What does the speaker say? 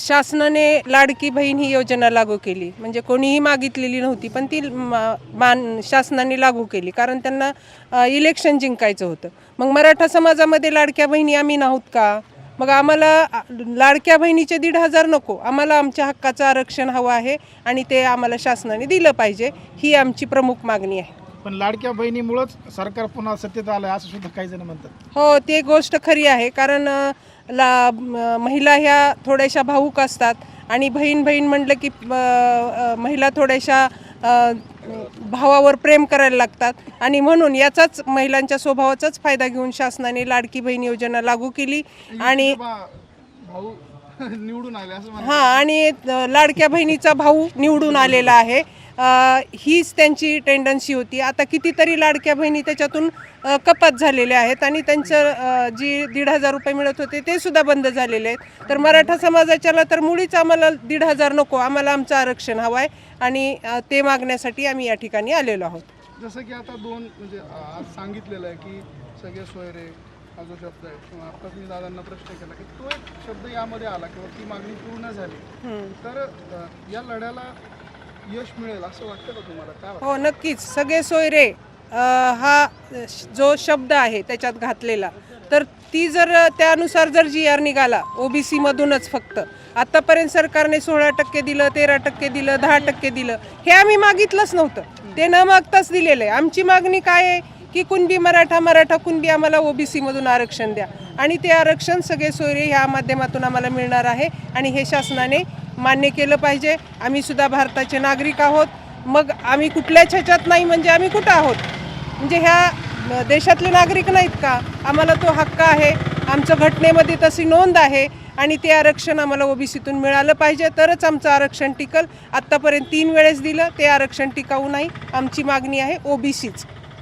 शासनाने लाडकी बहीण ही योजना लागू केली. म्हणजे कोणीही मागितलेली नव्हती पण ती मान शासनाने लागू केली. कारण त्यांना इलेक्शन जिंकायचं होतं. मग मराठा समाजामध्ये लाडक्या बहिणी आम्ही नाहोत का? मग आम्हाला लाडक्या बहिणीचे दीड हजार नको. आम्हाला आमच्या हक्काचं आरक्षण हवं आहे आणि ते आम्हाला शासनाने दिलं पाहिजे. ही आमची प्रमुख मागणी आहे. पण लाडक्या बहिणीमुळंच सरकार पुन्हा सत्तेत आलं असं सुद्धा काही जण म्हणतात. हो ती गोष्ट खरी आहे. कारण ला महिला ह्या थोड्याशा भाऊक असतात. आणि बहीण बहीण म्हटलं की महिला थोड्याशा भावावर प्रेम करायला लागतात. आणि म्हणून याचाच महिलांच्या स्वभावाचाच फायदा घेऊन शासनाने लाडकी बहीण योजना लागू केली. आणि निवडून आले हां आणि लाडक्या बहिणीचा भाऊ निवडून आलेला आहे. हीच त्यांची टेंडन्सी होती. आता कितीतरी लाडक्या बहिणी त्याच्यातून कपात झालेल्या आहेत आणि त्यांचं जी दीड हजार रुपये मिळत होते ते सुद्धा बंद झालेले आहेत. तर मराठा समाजाच्याला तर मुळीच आम्हाला दीड हजार नको आम्हाला आमचं आरक्षण हवं आहे आणि ते मागण्यासाठी आम्ही या ठिकाणी आलेलो आहोत. जसं की आता दोन म्हणजे आज सांगितलेलं आहे की सगळे सोयरे हा जो शब्द आहे किंवा आत्ताच मी दादांना प्रश्न केला की तो एक शब्द यामध्ये आला किंवा ती मागणी पूर्ण झाली. तर या लढ्याला यश मिळेल असं वाटतं का तुम्हाला? काय वाटतं? हो नक्कीच. सगळे सोयरे अ, हा जो शब्द आहे त्याच्यात घातलेला. तर ती जर त्यानुसार जर जी आर निघाला ओबीसी मधूनच फक्त. आतापर्यंत सरकारने सोळा टक्के दिलं तेरा टक्के दिलं दहा टक्के दिलं. हे आम्ही मागितलंच नव्हतं. ते न मागताच दिलेलं आहे. आमची मागणी काय आहे? की कुणबी मराठा मराठा कुणबी आम्हाला ओबीसी मधून आरक्षण द्या. आणि ते आरक्षण सगळे सोयरे ह्या माध्यमातून आम्हाला मिळणार आहे. आणि हे शासनाने मान्य केलं पाहिजे. आम्ही सुद्धा भारताचे नागरिक आहोत. मग आम्ही कुठल्याच ह्याच्यात नाही म्हणजे आम्ही कुठं आहोत? म्हणजे ह्या देशातले नागरिक नाहीत का? आम्हाला तो हक्क आहे. आमचं घटनेमध्ये तशी नोंद आहे. आणि ते आरक्षण आम्हाला ओबीसीतून मिळालं पाहिजे. तरच आमचं आरक्षण टिकल. आत्तापर्यंत तीन वेळेस दिलं. ते आरक्षण टिकाऊ नाही. आमची मागणी आहे ओबीसीच.